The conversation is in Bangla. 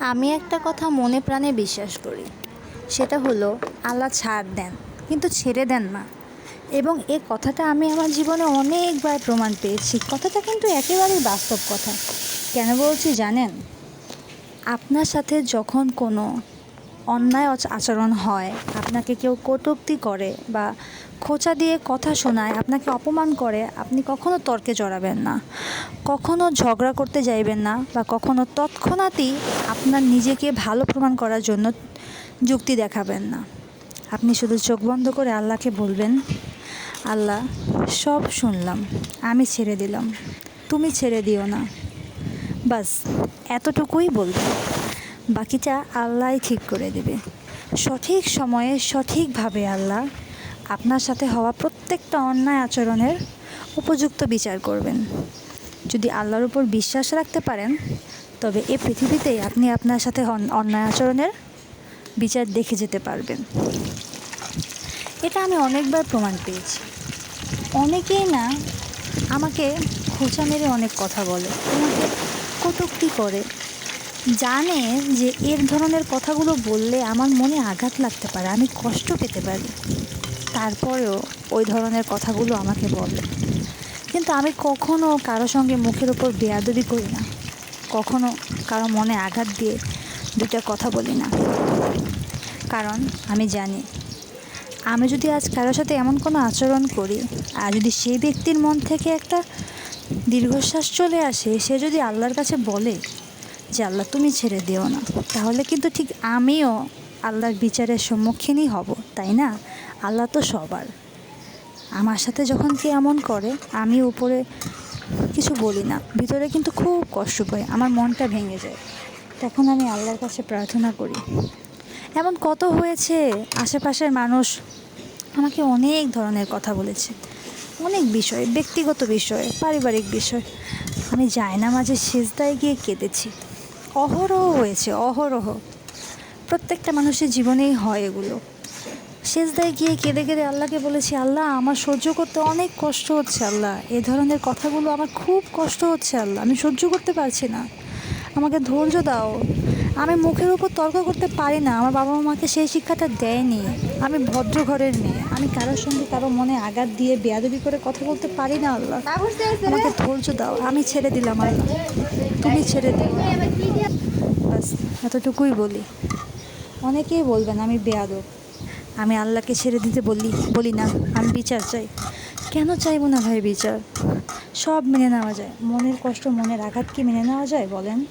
আমি একটা কথা মনে প্রাণে বিশ্বাস করি। সেটা হলো, আল্লাহ ছাড় দেন, কিন্তু ছেড়ে দেন না। এবং এ কথাটা আমি আমার জীবনে অনেকবার প্রমাণ পেয়েছি। কথাটা কিন্তু একেবারেই বাস্তব কথা। কেন বলছি জানেন? আপনার সাথে যখন কোনো অন্যায় আচরণ হয়, আপনাকে কেউ কটুক্তি করে বা খোঁচা দিয়ে কথা শোনায়, আপনাকে অপমান করে, আপনি কখনো তর্কে জড়াবেন না। কখনো ঝগড়া করতে যাইবেন না বা কখনো তৎক্ষণাৎই আপনার নিজেকে ভালো প্রমাণ করার জন্য যুক্তি দেখাবেন না। আপনি শুধু চোখ বন্ধ করে আল্লাহকে বলবেন, আল্লাহ, সব শুনলাম, আমি ছেড়ে দিলাম, তুমি ছেড়ে দিও না। বাস, এতটুকুই বলবেন বাকিটা আল্লাহই ঠিক করে দেবে। সঠিক সময়ে সঠিকভাবে আল্লাহ আপনার সাথে হওয়া প্রত্যেকটা অন্যায় আচরণের উপযুক্ত বিচার করবেন। যদি আল্লাহর উপর বিশ্বাস রাখতে পারেন, তবে এ পৃথিবীতেই আপনি আপনার সাথে অন- অন্যায় আচরণের বিচার দেখে যেতে পারবেন। এটা আমি অনেকবার প্রমাণ পেয়েছি। অনেকেই না আমাকে খোঁচা মেরে অনেক কথা বলে আমাকে কটূক্তি করে জানে যে এর ধরনের কথাগুলো বললে আমার মনে আঘাত লাগতে পারে, আমি কষ্ট পেতে পারি। তারপরেও ওই ধরনের কথাগুলো আমাকে বলে। কিন্তু আমি কখনো কারও সঙ্গে মুখের উপর বেয়াদবি করি না। কখনো কারও মনে আঘাত দিয়ে দুটা কথা বলি না। কারণ আমি জানি, আমি যদি আজ কারোর সাথে এমন কোনো আচরণ করি, আর যদি সেই ব্যক্তির মন থেকে একটা দীর্ঘশ্বাস চলে আসে, সে যদি আল্লাহর কাছে বলে যে আল্লাহ তুমি ছেড়ে দিও না। তাহলে কিন্তু ঠিক আমিও আল্লাহর বিচারের সম্মুখীনই হব, তাই না? আল্লাহ তো সবার। আমার সাথে যখন কে এমন করে, আমি উপরে কিছু বলি না। ভিতরে কিন্তু খুব কষ্ট পাই, আমার মনটা ভেঙে যায়। তখন আমি আল্লাহর কাছে প্রার্থনা করি। এমন কত হয়েছে, আশেপাশের মানুষ আমাকে অনেক ধরনের কথা বলেছে। অনেক বিষয়, ব্যক্তিগত বিষয়, পারিবারিক বিষয়। আমি যাই না মাঝে সেজদায় গিয়ে কেঁদেছি। অহরহ হয়েছে, অহরহ। প্রত্যেকটা মানুষের জীবনেই হয় এগুলো। সেজদায় গিয়ে কেঁদে কেঁদে আল্লাহকে বলেছি, আল্লাহ, আমার সহ্য করতে অনেক কষ্ট হচ্ছে, আল্লাহ। এ ধরনের কথাগুলো আমার খুব কষ্ট হচ্ছে, আল্লাহ। আমি সহ্য করতে পারছি না। আমাকে ধৈর্য দাও। আমি মুখের উপর তর্ক করতে পারি না। আমার বাবা মাকে সেই শিক্ষাটা দেয়নি। আমি ভদ্র ঘরের মেয়ে। আমি কারোর সঙ্গে কারও মনে আঘাত দিয়ে বেয়াদবি করে কথা বলতে পারি না, আল্লাহ। আমাকে ধৈর্য দাও। আমি ছেড়ে দিলাম, আল্লাহ। তুমি ছেড়ে দিও। বাস, এতটুকুই বলি। অনেকেই বলবেন আমি বেয়াদব। আমি আল্লাহকে ছেড়ে দিতে বলি বলি না। আমি বিচার চাই। কেন চাইব না ভাই বিচার? সব মেনে নেওয়া যায়। মনের কষ্ট, মনের আঘাত কি মেনে নেওয়া যায়, বলেন?